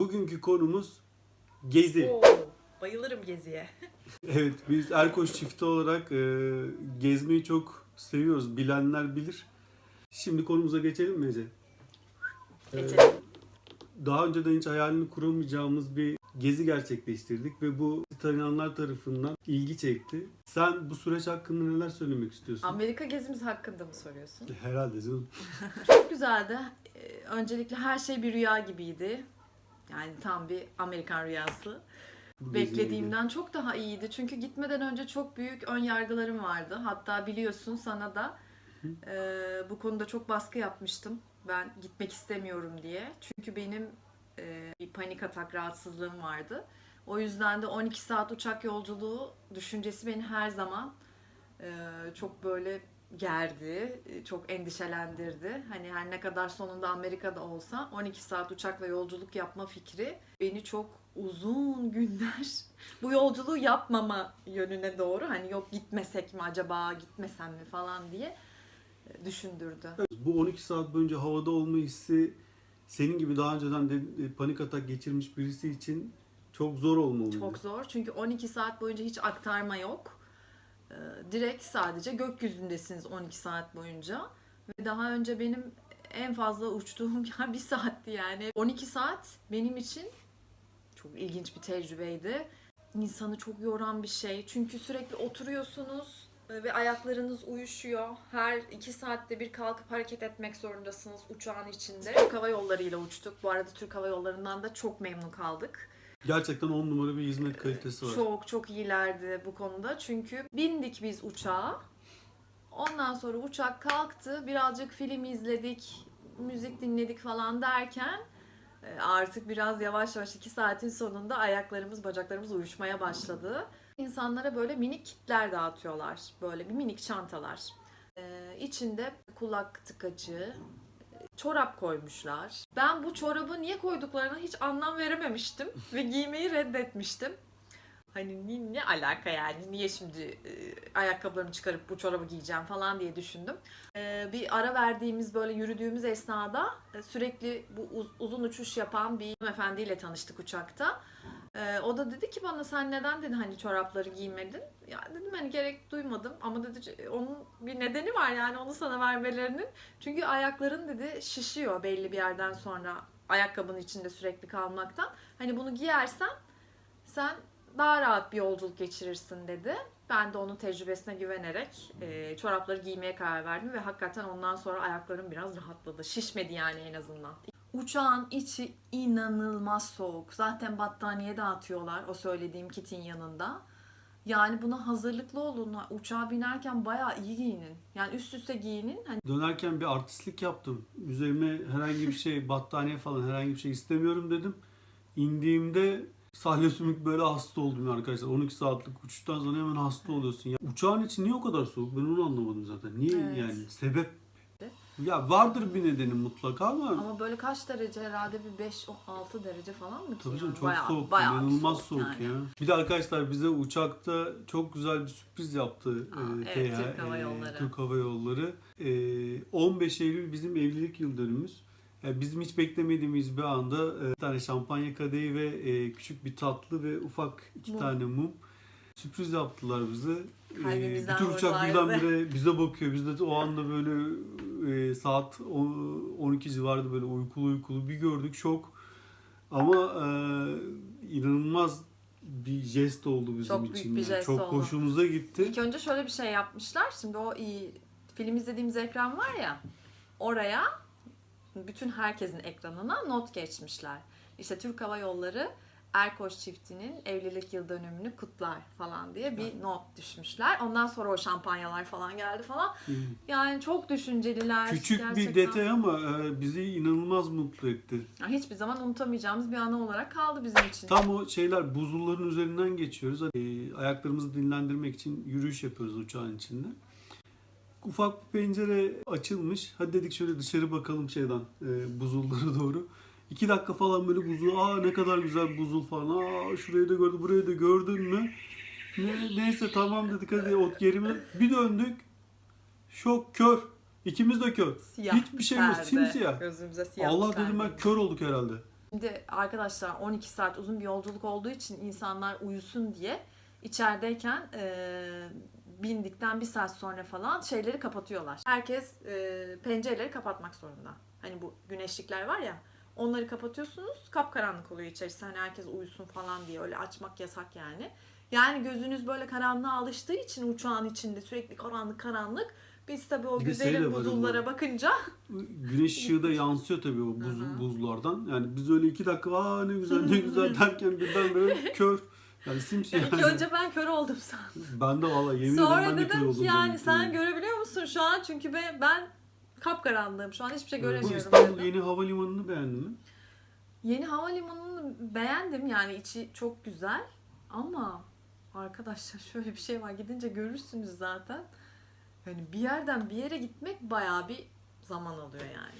Bugünkü konumuz gezi. Oo, bayılırım geziye. Evet biz Erkoç çifti olarak e, gezmeyi çok seviyoruz. Bilenler bilir. Şimdi konumuza geçelim mi Ece? Ee, Geçelim. daha önceden hiç hayalini kuramayacağımız bir gezi gerçekleştirdik ve bu tanıyanlar tarafından ilgi çekti. Sen bu süreç hakkında neler söylemek istiyorsun? Amerika gezimiz hakkında mı soruyorsun? Herhalde canım. Çok güzeldi. Ee, Öncelikle her şey bir rüya gibiydi. Yani tam bir Amerikan rüyası. Beklediğimden çok daha iyiydi. Çünkü gitmeden önce çok büyük ön yargılarım vardı. Hatta biliyorsun sana da e, bu konuda çok baskı yapmıştım. Ben gitmek istemiyorum diye. Çünkü benim e, bir panik atak rahatsızlığım vardı. O yüzden de 12 saat uçak yolculuğu düşüncesi beni her zaman e, çok böyle gerdi, e, çok endişelendirdi. Hani her ne kadar sonunda Amerika'da olsa 12 saat uçakla yolculuk yapma fikri beni çok uzun günler bu yolculuğu yapmama yönüne doğru hani yok gitmesek mi acaba gitmesem mi falan diye e, düşündürdü. Bu 12 saat boyunca havada olma hissi senin gibi daha önceden de e, panik atak geçirmiş birisi için çok zor olmalı. Çok zor çünkü 12 saat boyunca hiç aktarma yok. Ee, Direkt sadece gökyüzündesiniz 12 saat boyunca. Ve daha önce benim en fazla uçtuğum yer bir saatti yani. 12 saat benim için çok ilginç bir tecrübeydi. İnsanı çok yoran bir şey. Çünkü sürekli oturuyorsunuz ve ayaklarınız uyuşuyor. Her iki saatte bir kalkıp hareket etmek zorundasınız uçağın içinde. Türk Hava Yolları ile uçtuk. Bu arada Türk Hava Yolları'ndan da çok memnun kaldık. Gerçekten 10 numara bir hizmet kalitesi var. Çok çok iyilerdi bu konuda. Çünkü bindik biz uçağa. Ondan sonra uçak kalktı. Birazcık film izledik, müzik dinledik falan derken e, artık biraz yavaş yavaş iki saatin sonunda ayaklarımız, bacaklarımız uyuşmaya başladı. İnsanlara böyle minik kitler dağıtıyorlar. Böyle bir minik çantalar. Ee, içinde kulak tıkacı, çorap koymuşlar. Ben bu çorabı niye koyduklarına hiç anlam verememiştim ve giymeyi reddetmiştim. Hani ni- ne alaka yani niye şimdi e, ayakkabılarımı çıkarıp bu çorabı giyeceğim falan diye düşündüm. E, bir ara verdiğimiz böyle yürüdüğümüz esnada e, sürekli bu uz- uzun uçuş yapan bir efendiyle tanıştık uçakta. E, o da dedi ki bana sen neden dedi hani çorapları giymedin? Ya dedim hani gerek duymadım ama dedi "C- onun bir nedeni var yani onu sana vermelerinin. Çünkü ayakların dedi şişiyor belli bir yerden sonra ayakkabının içinde sürekli kalmaktan. Hani bunu giyersen sen daha rahat bir yolculuk geçirirsin dedi. Ben de onun tecrübesine güvenerek e, çorapları giymeye karar verdim ve hakikaten ondan sonra ayaklarım biraz rahatladı. Şişmedi yani en azından. Uçağın içi inanılmaz soğuk. Zaten battaniye dağıtıyorlar o söylediğim kitin yanında. Yani buna hazırlıklı olun. Uçağa binerken bayağı iyi giyinin. Yani üst üste giyinin. Hani Dönerken bir artistlik yaptım. Üzerime herhangi bir şey, battaniye falan herhangi bir şey istemiyorum dedim. İndiğimde sahne sümük böyle hasta oldum ya arkadaşlar. 12 saatlik uçuştan sonra hemen hasta oluyorsun. Ya, uçağın içi niye o kadar soğuk? Ben onu anlamadım zaten. Niye Evet. yani? Sebep? Ya vardır bir nedeni mutlaka ama, ama böyle kaç derece herhalde bir 5-6 derece falan mı ki? tabii canım yani? çok Bayağı- soğuk. bayağı inanılmaz soğuk, yani. ya. Bir de arkadaşlar bize uçakta çok güzel bir sürpriz yaptı. Aa, e, evet, TH, Türk Hava e, Yolları. Türk Hava Yolları. E, 15 Eylül bizim evlilik yıl dönümümüz. Yani bizim hiç beklemediğimiz bir anda e, bir tane şampanya kadehi ve e, küçük bir tatlı ve ufak iki Mum. tane mum sürpriz yaptılar bize. E, Kalbimizden bütün uçak birdenbire bize bakıyor. Biz de o anda böyle e, saat on- 12 civarında böyle uykulu uykulu bir gördük şok. Ama e, inanılmaz bir jest oldu bizim Çok büyük için. bir yani. jest Çok oldu. hoşumuza gitti. İlk önce şöyle bir şey yapmışlar. Şimdi o iyi film izlediğimiz ekran var ya oraya bütün herkesin ekranına not geçmişler. İşte Türk Hava Yolları Erkoç çiftinin evlilik yıl dönümünü kutlar falan diye bir not düşmüşler. Ondan sonra o şampanyalar falan geldi falan. Hı. Yani çok düşünceliler. Küçük bir gerçekten. detay ama e, bizi inanılmaz mutlu etti. Yani hiçbir zaman unutamayacağımız bir anı olarak kaldı bizim için. Tam o şeyler buzulların üzerinden geçiyoruz. E, ayaklarımızı dinlendirmek için yürüyüş yapıyoruz uçağın içinde. Ufak bir pencere açılmış. Hadi dedik şöyle dışarı bakalım şeyden e, buzullara doğru. İki dakika falan böyle buzul. Aa ne kadar güzel buzul falan. Aa şurayı da gördüm, burayı da gördün mü? Ne, neyse tamam dedik hadi ot yerime. Bir döndük. Şok kör. İkimiz de kör. Siyah Hiçbir şey yok. perde. Simsiyah. Gözümüze siyah Allah perde. dedim ben kör olduk herhalde. Şimdi arkadaşlar 12 saat uzun bir yolculuk olduğu için insanlar uyusun diye içerideyken e, bindikten bir saat sonra falan şeyleri kapatıyorlar. Herkes e, pencereleri kapatmak zorunda. Hani bu güneşlikler var ya onları kapatıyorsunuz kapkaranlık oluyor içerisi. Hani herkes uyusun falan diye öyle açmak yasak yani. Yani gözünüz böyle karanlığa alıştığı için uçağın içinde sürekli karanlık karanlık. Biz tabii o şey var buzullara bakınca Güneş ışığı da yansıyor tabii o buz, hı. buzlardan. Yani biz öyle iki dakika aa ne güzel ne güzel derken birden böyle kör. Yani simsiyah. ilk önce ben kör oldum sandım. Ben de valla yemin ederim Sonra ben de kör dedim oldum. ki yani sen yani. görebiliyor musun şu an? Çünkü ben, ben kapkaranlığım. Şu an hiçbir şey Bu göremiyorum. İstanbul dedim. yeni havalimanını beğendin mi? Yeni havalimanını beğendim yani içi çok güzel ama arkadaşlar şöyle bir şey var gidince görürsünüz zaten. Yani bir yerden bir yere gitmek bayağı bir zaman alıyor yani.